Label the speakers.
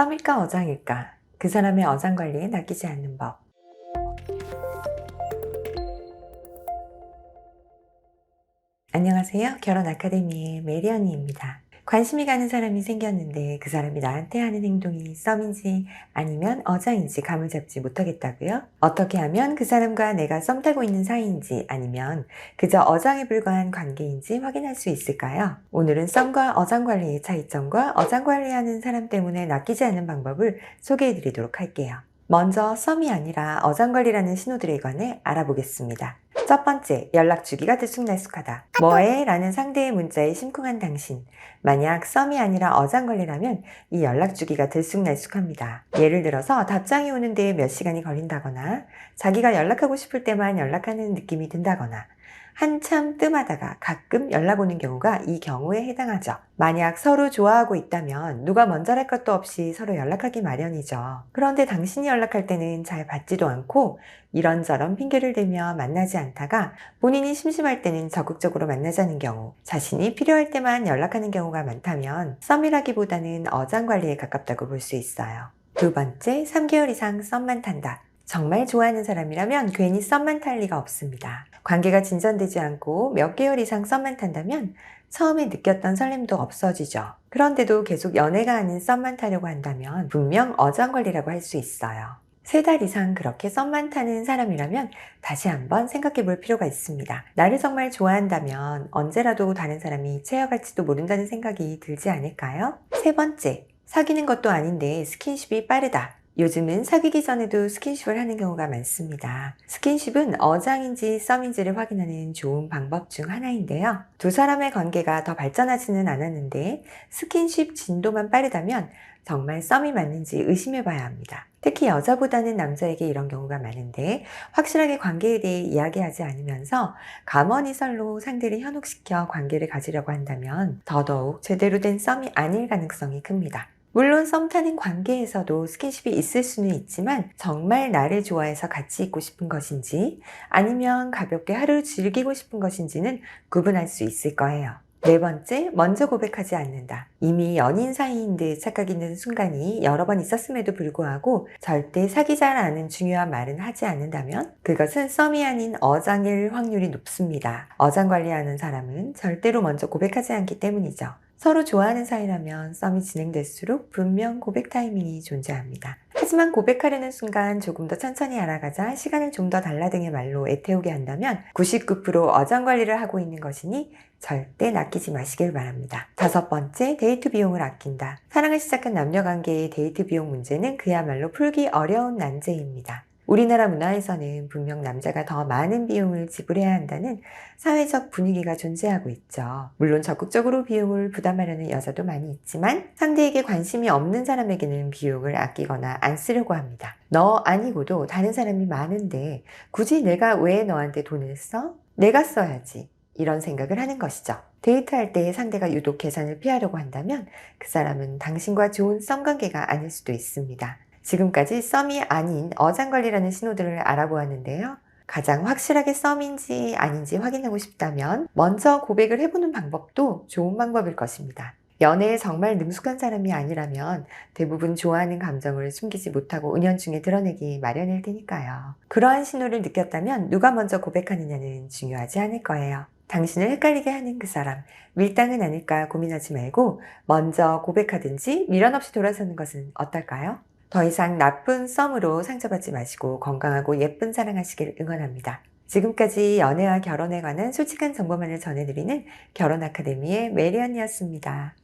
Speaker 1: 썸일까 어장일까? 그 사람의 어장 관리에 낚이지 않는 법. 안녕하세요. 결혼 아카데미의 메리 언니입니다. 관심이 가는 사람이 생겼는데 그 사람이 나한테 하는 행동이 썸인지 아니면 어장인지 감을 잡지 못하겠다고요? 어떻게 하면 그 사람과 내가 썸 타고 있는 사이인지 아니면 그저 어장에 불과한 관계인지 확인할 수 있을까요? 오늘은 썸과 어장 관리의 차이점과 어장 관리하는 사람 때문에 낚이지 않는 방법을 소개해 드리도록 할게요. 먼저 썸이 아니라 어장 관리라는 신호들에 관해 알아보겠습니다. 첫 번째, 연락 주기가 들쑥날쑥하다. 뭐해? 라는 상대의 문자에 심쿵한 당신. 만약 썸이 아니라 어장 관리라면 이 연락 주기가 들쑥날쑥합니다. 예를 들어서 답장이 오는데 몇 시간이 걸린다거나 자기가 연락하고 싶을 때만 연락하는 느낌이 든다거나 한참 뜸하다가 가끔 연락 오는 경우가 이 경우에 해당하죠. 만약 서로 좋아하고 있다면 누가 먼저랄 것도 없이 서로 연락하기 마련이죠. 그런데 당신이 연락할 때는 잘 받지도 않고 이런저런 핑계를 대며 만나지 않다가 본인이 심심할 때는 적극적으로 만나자는 경우, 자신이 필요할 때만 연락하는 경우가 많다면 썸이라기보다는 어장 관리에 가깝다고 볼 수 있어요. 두 번째, 3개월 이상 썸만 탄다. 정말 좋아하는 사람이라면 괜히 썸만 탈 리가 없습니다. 관계가 진전되지 않고 몇 개월 이상 썸만 탄다면 처음에 느꼈던 설렘도 없어지죠. 그런데도 계속 연애가 아닌 썸만 타려고 한다면 분명 어장 관리라고 할 수 있어요. 세 달 이상 그렇게 썸만 타는 사람이라면 다시 한번 생각해 볼 필요가 있습니다. 나를 정말 좋아한다면 언제라도 다른 사람이 채워갈지도 모른다는 생각이 들지 않을까요? 세 번째, 사귀는 것도 아닌데 스킨십이 빠르다. 요즘은 사귀기 전에도 스킨십을 하는 경우가 많습니다. 스킨십은 어장인지 썸인지를 확인하는 좋은 방법 중 하나인데요. 두 사람의 관계가 더 발전하지는 않았는데 스킨십 진도만 빠르다면 정말 썸이 맞는지 의심해 봐야 합니다. 특히 여자보다는 남자에게 이런 경우가 많은데 확실하게 관계에 대해 이야기하지 않으면서 감언이설로 상대를 현혹시켜 관계를 가지려고 한다면 더더욱 제대로 된 썸이 아닐 가능성이 큽니다. 물론 썸 타는 관계에서도 스킨십이 있을 수는 있지만 정말 나를 좋아해서 같이 있고 싶은 것인지 아니면 가볍게 하루를 즐기고 싶은 것인지는 구분할 수 있을 거예요. 네 번째, 먼저 고백하지 않는다. 이미 연인 사이인 듯 착각있는 순간이 여러 번 있었음에도 불구하고 절대 사귀자라는 중요한 말은 하지 않는다면 그것은 썸이 아닌 어장일 확률이 높습니다. 어장 관리하는 사람은 절대로 먼저 고백하지 않기 때문이죠. 서로 좋아하는 사이라면 썸이 진행될수록 분명 고백 타이밍이 존재합니다. 하지만 고백하려는 순간 조금 더 천천히 알아가자 시간을 좀 더 달라 등의 말로 애태우게 한다면 99% 어장 관리를 하고 있는 것이니 절대 낚이지 마시길 바랍니다. 다섯 번째, 데이트 비용을 아낀다. 사랑을 시작한 남녀 관계의 데이트 비용 문제는 그야말로 풀기 어려운 난제입니다. 우리나라 문화에서는 분명 남자가 더 많은 비용을 지불해야 한다는 사회적 분위기가 존재하고 있죠. 물론 적극적으로 비용을 부담하려는 여자도 많이 있지만 상대에게 관심이 없는 사람에게는 비용을 아끼거나 안 쓰려고 합니다. 너 아니고도 다른 사람이 많은데 굳이 내가 왜 너한테 돈을 써? 내가 써야지. 이런 생각을 하는 것이죠. 데이트할 때 상대가 유독 계산을 피하려고 한다면 그 사람은 당신과 좋은 썸 관계가 아닐 수도 있습니다. 지금까지 썸이 아닌 어장관리라는 신호들을 알아보았는데요. 가장 확실하게 썸인지 아닌지 확인하고 싶다면 먼저 고백을 해보는 방법도 좋은 방법일 것입니다. 연애에 정말 능숙한 사람이 아니라면 대부분 좋아하는 감정을 숨기지 못하고 은연중에 드러내기 마련일 테니까요. 그러한 신호를 느꼈다면 누가 먼저 고백하느냐는 중요하지 않을 거예요. 당신을 헷갈리게 하는 그 사람, 밀당은 아닐까 고민하지 말고 먼저 고백하든지 미련 없이 돌아서는 것은 어떨까요? 더 이상 나쁜 썸으로 상처받지 마시고 건강하고 예쁜 사랑하시길 응원합니다. 지금까지 연애와 결혼에 관한 솔직한 정보만을 전해드리는 결혼 아카데미의 메리언이었습니다.